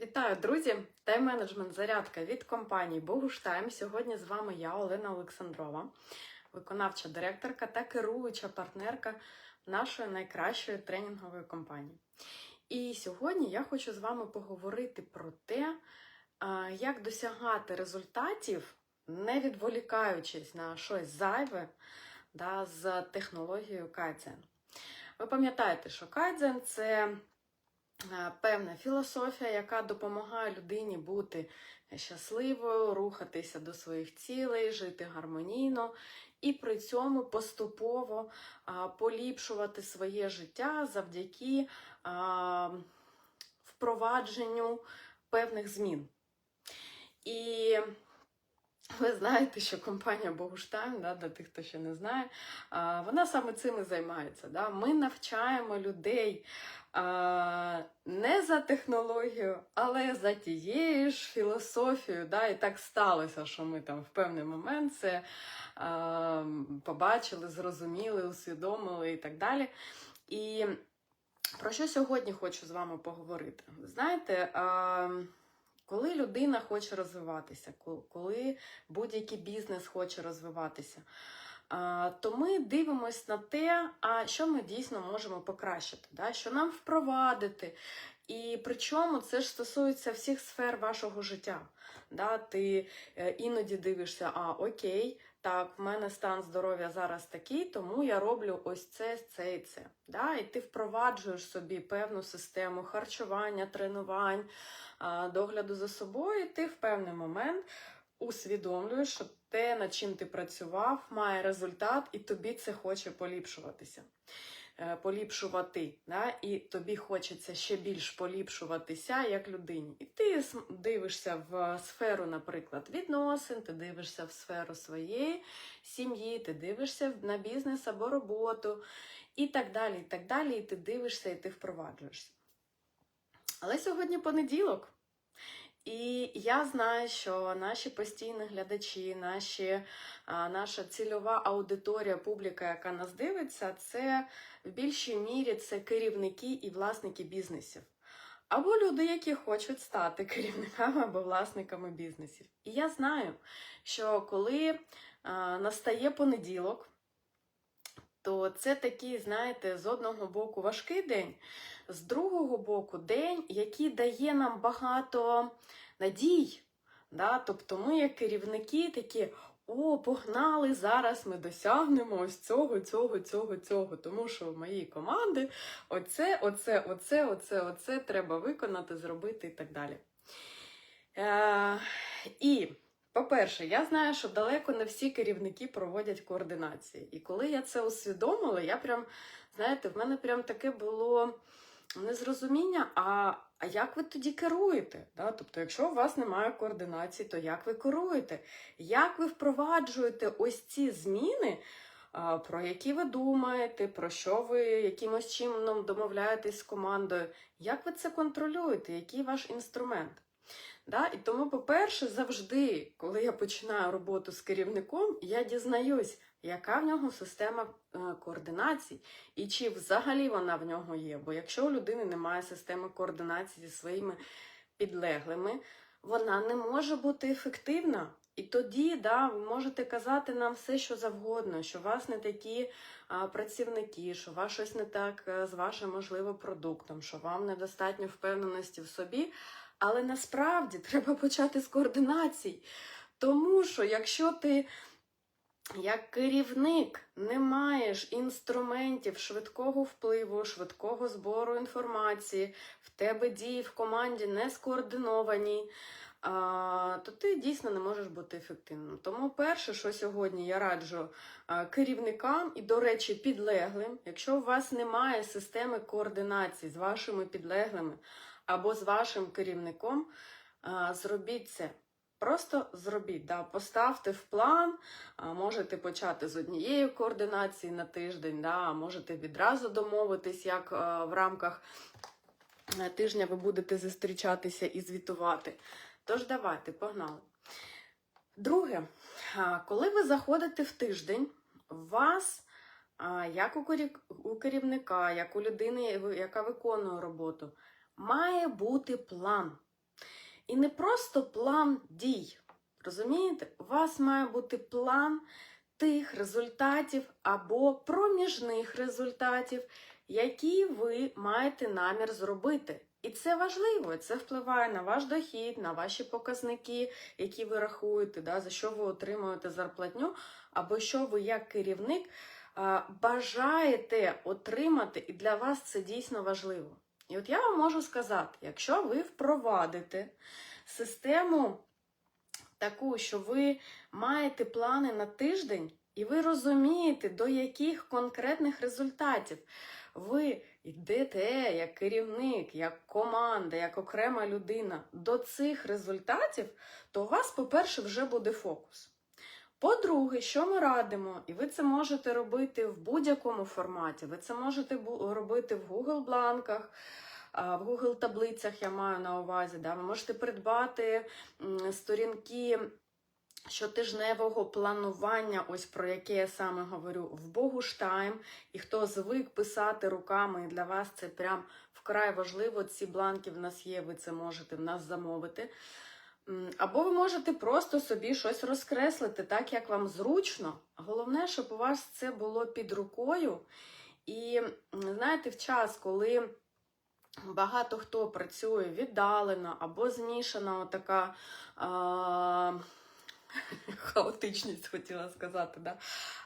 Вітаю, друзі! Тайм-менеджмент зарядка від компанії Богуштайм. Сьогодні з вами я, Олена Олександрова, виконавча директорка та керуюча партнерка нашої найкращої тренінгової компанії. І сьогодні я хочу з вами поговорити про те, як досягати результатів, не відволікаючись на щось зайве да, з технологією Кайдзен. Ви пам'ятаєте, що Кайдзен це е, певна філософія, яка допомагає людині бути щасливою, рухатися до своїх цілей, жити гармонійно і при цьому поступово поліпшувати своє життя завдяки впровадженню певних змін. І ви знаєте, що компанія Богуштайм, да, для тих, хто ще не знає, вона саме цим і займається. Да? Ми навчаємо людей не за технологію, але за тією ж філософією. Да? І так сталося, що ми там в певний момент це побачили, зрозуміли, усвідомили і так далі. І про що сьогодні хочу з вами поговорити? Знаєте, коли людина хоче розвиватися, коли будь-який бізнес хоче розвиватися, то ми дивимося на те, а що ми дійсно можемо покращити, що нам впровадити. І причому це ж стосується всіх сфер вашого життя. Ти е, іноді дивишся, а окей, так, в мене стан здоров'я зараз такий, тому я роблю ось це, це і це. Да? І ти впроваджуєш собі певну систему харчування, тренувань, догляду за собою, і ти в певний момент усвідомлюєш, що те, над чим ти працював, має результат, і тобі це хоче поліпшуватися. Е, Поліпшувати, да? і тобі хочеться ще більш поліпшуватися як людині. І ти дивишся в сферу, наприклад, відносин, ти дивишся в сферу своєї сім'ї, ти дивишся на бізнес або роботу, і так далі. І так далі. І ти дивишся, і ти впроваджуєшся. Але сьогодні понеділок. І я знаю, що наші постійні глядачі, наші, наша цільова аудиторія, публіка, яка нас дивиться, це в більшій мірі це керівники і власники бізнесів. Або люди, які хочуть стати керівниками або власниками бізнесів. І я знаю, що коли а, настає понеділок, то це такий, знаєте, з одного боку важкий день, з другого боку, день, який дає нам багато надій. Да? Тобто ми, як керівники, такі. О, погнали! Зараз ми досягнемо ось цього, цього, цього, цього. Тому що в моїй команди оце, оце, оце, оце, оце треба виконати, зробити і так далі. Е, і, по-перше, я знаю, що далеко не всі керівники проводять координації. І коли я це усвідомила, я прям, знаєте, в мене прям таке було незрозуміння, а, а як ви тоді керуєте? Да? Тобто, якщо у вас немає координації, то як ви керуєте? Як ви впроваджуєте ось ці зміни, про які ви думаєте, про що ви якимось чином домовляєтесь з командою? Як ви це контролюєте? Який ваш інструмент? Да? І тому, по-перше, завжди, коли я починаю роботу з керівником, я дізнаюсь, яка в нього система е, координацій, і чи взагалі вона в нього є. Бо якщо у людини немає системи координації зі своїми підлеглими, вона не може бути ефективна. І тоді да, ви можете казати нам все, що завгодно, що у вас не такі а, працівники, що у вас щось не так е, з вашим, можливо, продуктом, що вам недостатньо впевненості в собі. Але насправді треба почати з координацій. Тому що якщо ти як керівник не маєш інструментів швидкого впливу, швидкого збору інформації, в тебе дії в команді не скоординовані, то ти дійсно не можеш бути ефективним. Тому перше, що сьогодні я раджу керівникам і, до речі, підлеглим, якщо у вас немає системи координації з вашими підлеглими або з вашим керівником, зробіть це. Просто зробіть, да, поставте в план, можете почати з однієї координації на тиждень, да, можете відразу домовитись, як в рамках е, тижня ви будете зустрічатися і звітувати. Тож давайте, погнали. Друге, коли ви заходите в тиждень, вас, як у керівника, як у людини, яка виконує роботу, має бути план. І не просто план дій. Розумієте? У вас має бути план тих результатів або проміжних результатів, які ви маєте намір зробити. І це важливо, це впливає на ваш дохід, на ваші показники, які ви рахуєте, да, за що ви отримуєте зарплатню, або що ви як керівник бажаєте отримати, і для вас це дійсно важливо. І от я вам можу сказати, якщо ви впровадите систему таку, що ви маєте плани на тиждень, і ви розумієте, до яких конкретних результатів ви йдете як керівник, як команда, як окрема людина до цих результатів, то у вас, по-перше, вже буде фокус. По-друге, що ми радимо, і ви це можете робити в будь-якому форматі. Ви це можете робити в Google бланках, в Google таблицях я маю на увазі. Да? Ви можете придбати сторінки щотижневого планування, ось про яке я саме говорю, в Богуштайм. І хто звик писати руками, і для вас це прям вкрай важливо. Ці бланки в нас є, ви це можете в нас замовити. Або ви можете просто собі щось розкреслити, так як вам зручно. Головне, щоб у вас це було під рукою. І знаєте, в час, коли багато хто працює віддалено або змішана така хаотичність, хотіла сказати, да?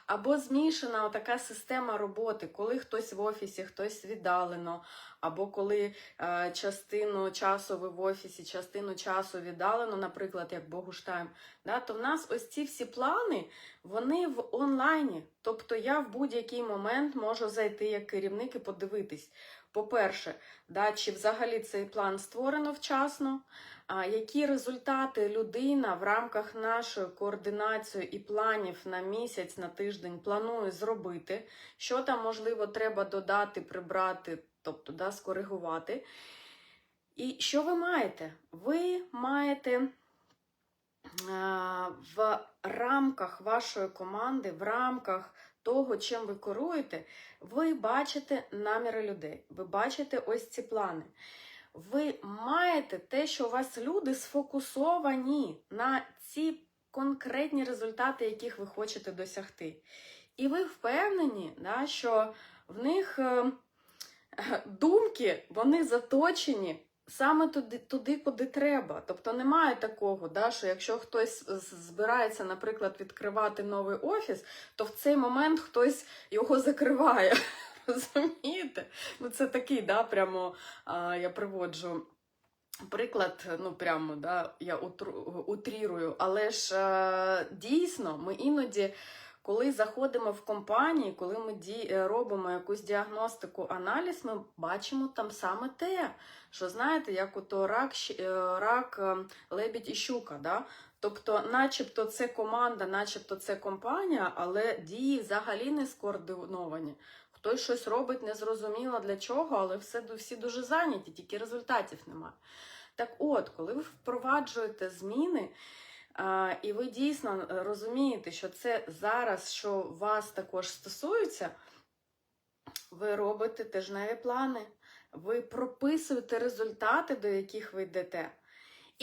або змішана така система роботи, коли хтось в офісі, хтось віддалено, або коли е, частину часу ви в офісі, частину часу віддалено, наприклад, як Богуштайм, да, то в нас ось ці всі плани, вони в онлайні. Тобто я в будь-який момент можу зайти як керівник і подивитись. По-перше, да, чи взагалі цей план створено вчасно, які результати людина в рамках нашої координації і планів на місяць, на тиждень планує зробити, що там, можливо, треба додати, прибрати, тобто да, скоригувати. І що ви маєте? Ви маєте а, в рамках вашої команди, в рамках того, чим ви керуєте, ви бачите наміри людей, ви бачите ось ці плани. Ви маєте те, що у вас люди сфокусовані на ці конкретні результати, яких ви хочете досягти. І ви впевнені, да, що в них е, думки вони заточені саме туди, туди, куди треба. Тобто немає такого, да, що якщо хтось збирається, наприклад, відкривати новий офіс, то в цей момент хтось його закриває. Розумієте? Ну, це такий, да, прямо а, я приводжу. Приклад, ну прямо да, я утрірую, але ж е, дійсно ми іноді, коли заходимо в компанії, коли ми ді, е, робимо якусь діагностику, аналіз, ми бачимо там саме те, що знаєте, як ото рак, е, рак е, лебідь і щука. Да? Тобто, начебто це команда, начебто це компанія, але дії взагалі не скоординовані. Хтось щось робить незрозуміло для чого, але все, всі дуже зайняті, тільки результатів немає. Так от, коли ви впроваджуєте зміни, і ви дійсно е, розумієте, що це зараз, що вас також стосується, ви робите тижневі плани, ви прописуєте результати, до яких ви йдете.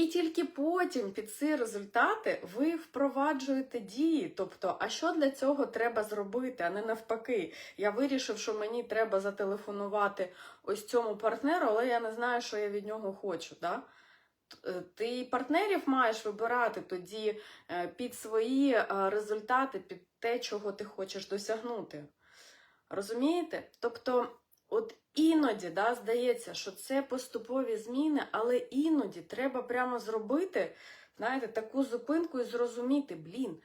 І тільки потім під ці результати ви впроваджуєте дії. Тобто, а що для цього треба зробити, а не навпаки. Я вирішив, що мені треба зателефонувати ось цьому партнеру, але я не знаю, що я від нього хочу. Да? Е, Ти партнерів маєш вибирати тоді е, під свої е, результати, під те, чого ти хочеш досягнути. Розумієте? Тобто, от іноді да, здається, що це поступові зміни, але іноді треба прямо зробити, знаєте, таку зупинку і зрозуміти, блін.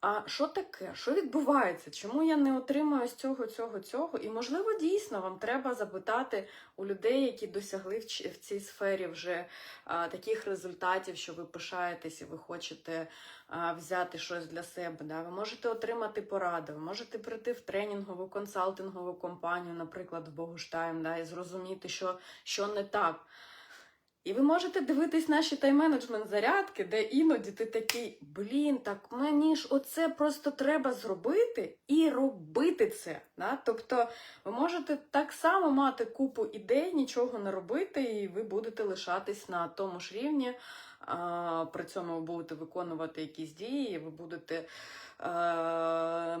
А що таке? Що відбувається? Чому я не отримую з цього, цього, цього? І, можливо, дійсно вам треба запитати у людей, які досягли в, цій сфері вже а, таких результатів, що ви пишаєтесь і ви хочете а, взяти щось для себе. Да? Ви можете отримати поради, ви можете прийти в тренінгову, консалтингову компанію, наприклад, в Богуштайм, да, і зрозуміти, що, що не так. І ви можете дивитись наші тайм-менеджмент зарядки, де іноді ти такий, блін, так мені ж оце просто треба зробити і робити це. Да? Тобто ви можете так само мати купу ідей, нічого не робити, і ви будете лишатись на тому ж рівні. А, при цьому ви будете виконувати якісь дії, ви будете е,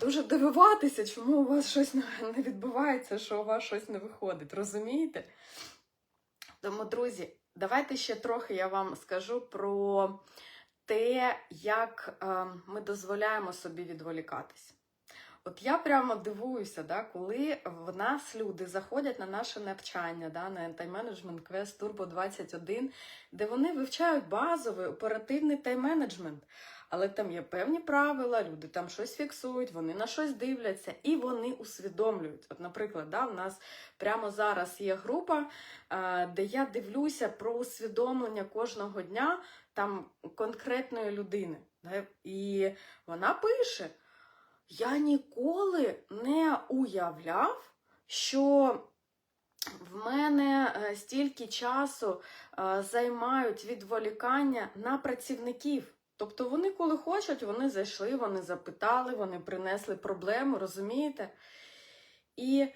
дуже дивуватися, чому у вас щось не відбувається, що у вас щось не виходить. Розумієте? Тому, друзі, давайте ще трохи я вам скажу про те, як е, ми дозволяємо собі відволікатись. От я прямо дивуюся, да, коли в нас люди заходять на наше навчання, да, на Time-Management Quest Turbo 21, де вони вивчають базовий оперативний тайм-менеджмент. Але там є певні правила, люди там щось фіксують, вони на щось дивляться і вони усвідомлюють. От, наприклад, да, в нас прямо зараз є група, де я дивлюся про усвідомлення кожного дня там конкретної людини. Да, і вона пише. Я ніколи не уявляв, що в мене е, стільки часу е, займають відволікання на працівників. Тобто вони, коли хочуть, вони зайшли, вони запитали, вони принесли проблему, розумієте? І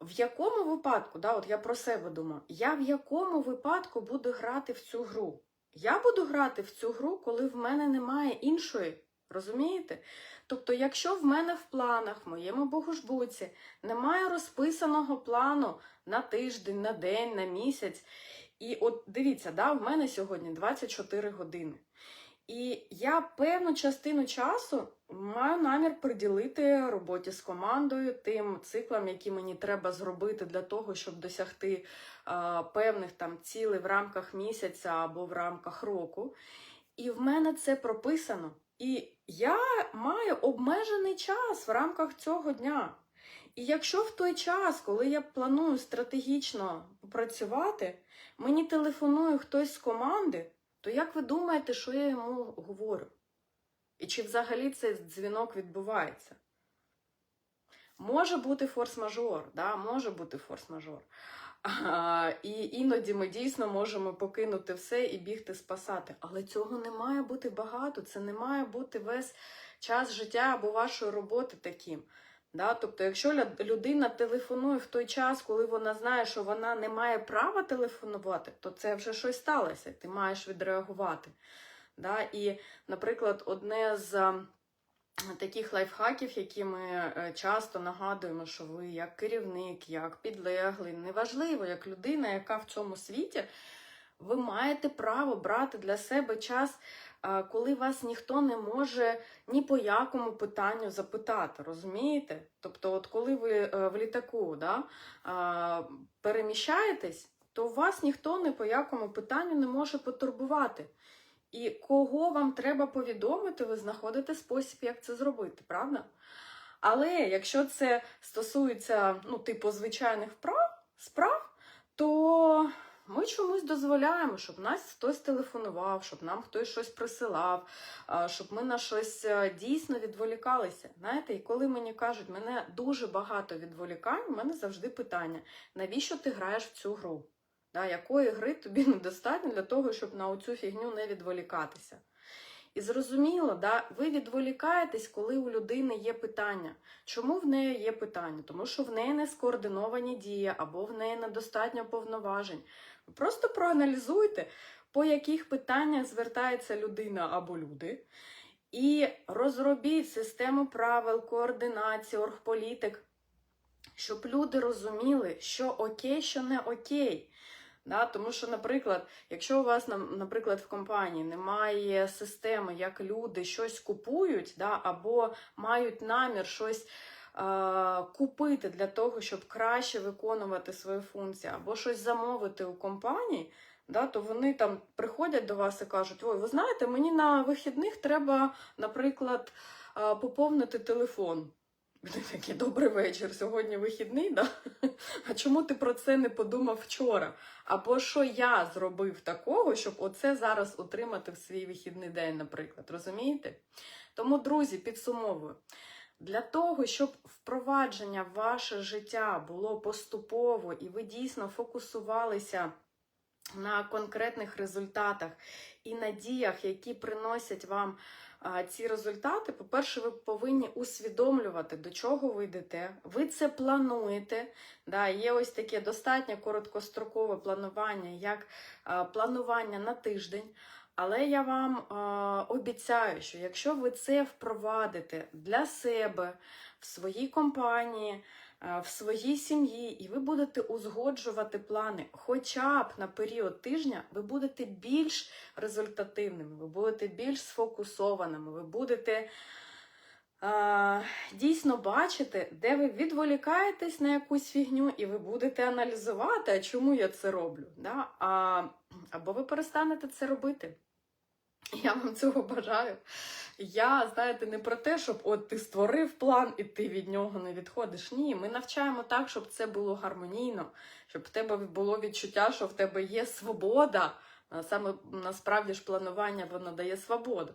в якому випадку, да, от я про себе думаю, я в якому випадку буду грати в цю гру? Я буду грати в цю гру, коли в мене немає іншої. Розумієте? Тобто, якщо в мене в планах, в моєму богушбуці, немає розписаного плану на тиждень, на день, на місяць, і от дивіться, да, в мене сьогодні 24 години. І я певну частину часу маю намір приділити роботі з командою, тим циклам, які мені треба зробити для того, щоб досягти е, певних там цілей в рамках місяця або в рамках року. І в мене це прописано. І я маю обмежений час в рамках цього дня. І якщо в той час, коли я планую стратегічно працювати, мені телефонує хтось з команди, то як ви думаєте, що я йому говорю? І чи взагалі цей дзвінок відбувається? Може бути форс-мажор, да? може бути форс-мажор. І іноді ми дійсно можемо покинути все і бігти спасати. Але цього не має бути багато, це не має бути весь час життя або вашої роботи таким. Да? Тобто, якщо людина телефонує в той час, коли вона знає, що вона не має права телефонувати, то це вже щось сталося, ти маєш відреагувати. Да? І, наприклад, одне з таких лайфхаків, які ми е, часто нагадуємо, що ви як керівник, як підлеглий, неважливо, як людина, яка в цьому світі, ви маєте право брати для себе час, коли вас ніхто не може ні по якому питанню запитати, розумієте? Тобто, от коли ви е, в літаку да, переміщаєтесь, то вас ніхто ні по якому питанню не може потурбувати. І кого вам треба повідомити, ви знаходите спосіб, як це зробити, правда? Але якщо це стосується, ну, типу, звичайних вправ, справ, то ми чомусь дозволяємо, щоб нас хтось телефонував, щоб нам хтось щось присилав, щоб ми на щось е, дійсно відволікалися. Знаєте, і коли мені кажуть, мене дуже багато відволікань, у мене завжди питання: навіщо ти граєш в цю гру? Да, Якої гри тобі недостатньо для того, щоб на оцю фігню не відволікатися? І зрозуміло, да, ви відволікаєтесь, коли у людини є питання. Чому в неї є питання? Тому що в неї не скоординовані дії або в неї недостатньо повноважень. Просто проаналізуйте, по яких питаннях звертається людина або люди. І розробіть систему правил, координації, оргполітик, щоб люди розуміли, що окей, що не окей. Да? Тому що, наприклад, якщо у вас, наприклад, в компанії немає системи, як люди щось купують, да? або мають намір щось е купити для того, щоб краще виконувати свої функції, або щось замовити у компанії, да? то вони там приходять до вас і кажуть: Ой, ви знаєте, мені на вихідних треба, наприклад, поповнити телефон. Вони такі, добрий вечір. Сьогодні вихідний, да? А чому ти про це не подумав вчора? Або що я зробив такого, щоб оце зараз отримати в свій вихідний день, наприклад. Розумієте? Тому, друзі, підсумовую. Для того, щоб впровадження в ваше життя було поступово і ви дійсно фокусувалися на конкретних результатах і надіях, які приносять вам ці результати, по-перше, ви повинні усвідомлювати, до чого ви йдете. Ви це плануєте. Да, Є ось таке достатньо короткострокове планування, як планування на тиждень. Але я вам обіцяю, що якщо ви це впровадите для себе в своїй компанії, в своїй сім'ї, і ви будете узгоджувати плани, хоча б на період тижня, ви будете більш результативними, ви будете більш сфокусованими, ви будете а, дійсно бачити, де ви відволікаєтесь на якусь фігню, і ви будете аналізувати, а чому я це роблю. Да? А, або ви перестанете це робити. Я вам цього бажаю. Я, знаєте, не про те, щоб от ти створив план і ти від нього не відходиш. Ні, ми навчаємо так, щоб це було гармонійно, щоб в тебе було відчуття, що в тебе є свобода. Саме насправді ж планування воно дає свободу.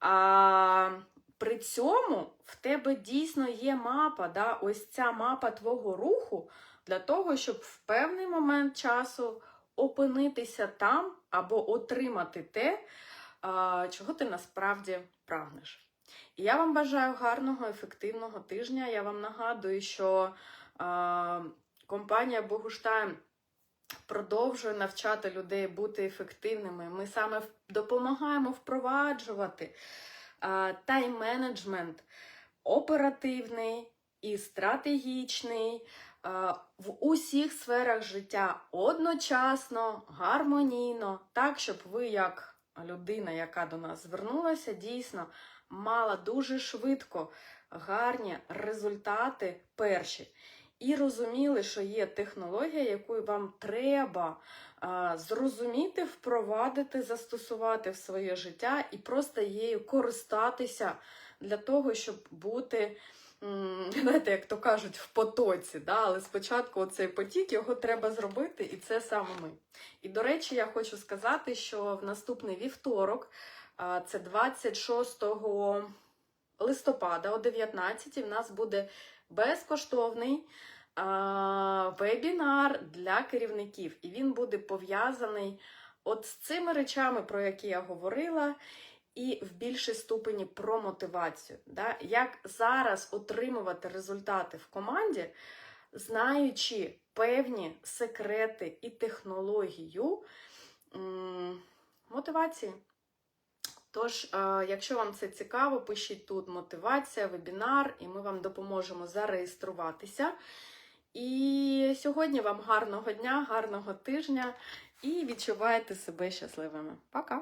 А при цьому в тебе дійсно є мапа, да? ось ця мапа твого руху для того, щоб в певний момент часу опинитися там або отримати те, чого ти насправді прагнеш. І я вам бажаю гарного, ефективного тижня. Я вам нагадую, що компанія Богуштайм продовжує навчати людей бути ефективними. Ми саме допомагаємо впроваджувати тайм-менеджмент оперативний і стратегічний в усіх сферах життя одночасно, гармонійно, так, щоб ви, як людина, яка до нас звернулася, дійсно мала дуже швидко гарні результати перші. І розуміли, що є технологія, яку вам треба а, зрозуміти, впровадити, застосувати в своє життя і просто її користатися для того, щоб бути, знаєте, як то кажуть, в потоці. Да? Але спочатку цей потік його треба зробити, і це саме ми. І до речі, я хочу сказати, що в наступний вівторок, це 26 листопада о 19 в нас буде безкоштовний вебінар для керівників. І він буде пов'язаний от з цими речами, про які я говорила, і в більшій ступені про мотивацію. Да? Як зараз отримувати результати в команді, знаючи певні секрети і технологію мотивації. Тож, е, якщо вам це цікаво, пишіть тут мотивація, вебінар, і ми вам допоможемо зареєструватися. І сьогодні вам гарного дня, гарного тижня і відчувайте себе щасливими. Пока!